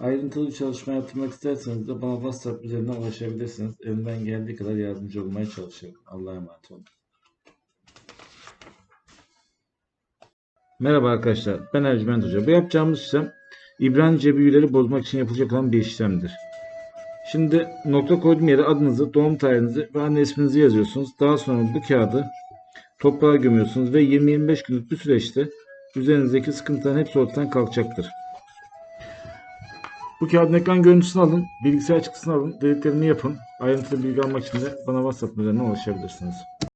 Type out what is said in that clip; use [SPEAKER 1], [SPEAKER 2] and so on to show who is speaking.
[SPEAKER 1] Ayrıntılı bir çalışma yaptırmak isterseniz de bana WhatsApp üzerinden ulaşabilirsiniz. Elimden geldiği kadar yardımcı olmaya çalışırım. Allah'a emanet olun. Merhaba arkadaşlar, ben Ercüment Hoca. Bu yapacağımız işlem İbranice büyüleri bozmak için yapılacak olan bir işlemdir. Şimdi nokta koyduğum yere adınızı, doğum tarihinizi ve anne isminizi yazıyorsunuz. Daha sonra bu kağıdı toprağa gömüyorsunuz ve 20-25 günlük bir süreçte üzerinizdeki sıkıntıların hepsi ortadan kalkacaktır. Bu kağıdın ekran görüntüsünü alın, bilgisayar çıktısını alın, dediklerimi yapın. Ayrıntılı bilgi almak için de bana WhatsApp üzerinden ulaşabilirsiniz.